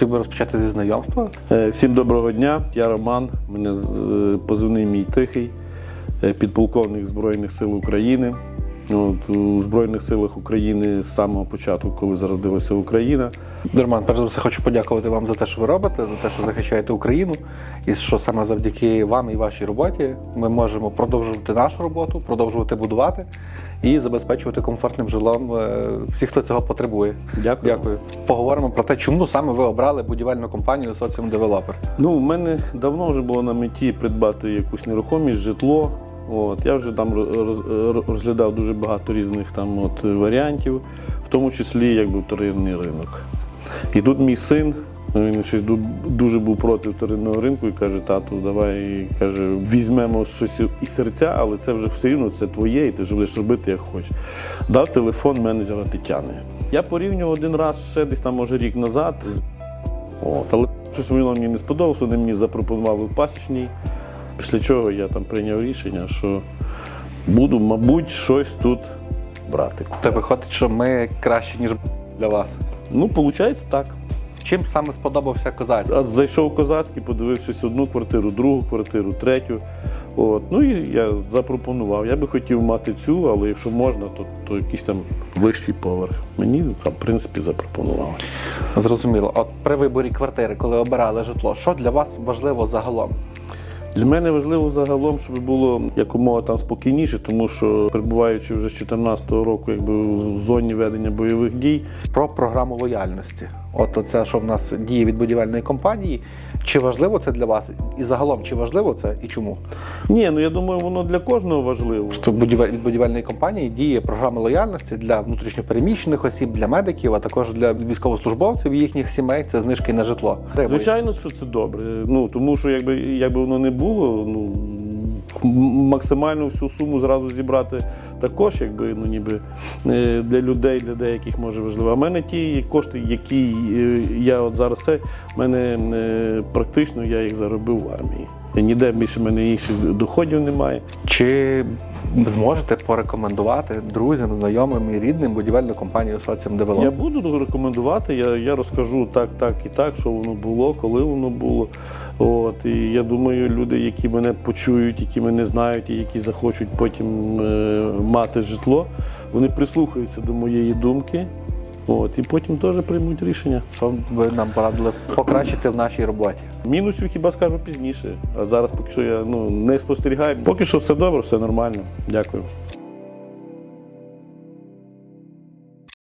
Хотів би розпочати зі знайомства. Е, Всім доброго дня, я Роман, мене е, позивний мій тихий, е, підполковник Збройних сил України. От, у Збройних силах України з самого початку, коли зародилася Україна. Роман, перш за все, хочу подякувати вам за те, що ви робите, за те, що захищаєте Україну, і що саме завдяки вам і вашій роботі ми можемо продовжувати нашу роботу, продовжувати будувати і забезпечувати комфортним жилом е, всіх, хто цього потребує. Дякую. Дякую. Поговоримо про те, чому саме ви обрали будівельну компанію Соціум Девелопер. Ну, у мене давно вже було на меті придбати якусь нерухомість, житло. От, я вже там роз- роз- розглядав дуже багато різних там от варіантів, в тому числі якби вторинний ринок. І тут мій син, він ще дуже був проти вторинного ринку і каже, тату, давай каже, візьмемо щось із серця, але це вже все рівно це твоє, і ти вже будеш робити як хочеш. Дав телефон менеджера Тетяни. Я порівнював один раз ще десь там, може, рік назад. От, але щось воно мені не сподобалося, вони мені запропонували в пасічній. Після чого я там прийняв рішення, що буду, мабуть, щось тут брати. Та виходить, що ми краще, ніж для вас. Ну, виходить так. Чим саме сподобався козаць? А зайшов козацький, подивившись одну квартиру, другу квартиру, третю. От. Ну і я запропонував. Я би хотів мати цю, але якщо можна, то, то якийсь там вищий поверх. Мені там, в принципі, запропонували. Зрозуміло. От при виборі квартири, коли обирали житло, що для вас важливо загалом? Для мене важливо загалом, щоб було якомога там спокійніше, тому що перебуваючи вже з 2014 року, якби в зоні ведення бойових дій, Про програму лояльності. От це, що в нас діє від будівельної компанії. Чи важливо це для вас? І загалом, чи важливо це і чому? ні, ну я думаю, воно для кожного важливо. Що від будівельної компанії діє програма лояльності для внутрішньопереміщених осіб, для медиків, а також для військовослужбовців і їхніх сімей. Це знижки на житло. Звичайно, що це добре. Ну тому що якби якби воно не було, ну максимальну всю суму зразу зібрати також, якби ну ніби е, для людей, для деяких може важливо. А в мене ті кошти, які е, я от зараз це, в мене е, практично я їх заробив в армії. Ніде більше в мене інших доходів немає. Чи зможете порекомендувати друзям, знайомим і рідним будівельну компанію Соціум Я буду рекомендувати, я, я розкажу так, так і так, що воно було, коли воно було. От, і я думаю, люди, які мене почують, які мене знають і які захочуть потім е, мати житло, вони прислухаються до моєї думки. От, і потім теж приймуть рішення. Що ви нам порадили покращити в нашій роботі? Мінусів хіба скажу пізніше. А зараз поки що я ну, не спостерігаю. Поки що все добре, все нормально. Дякую.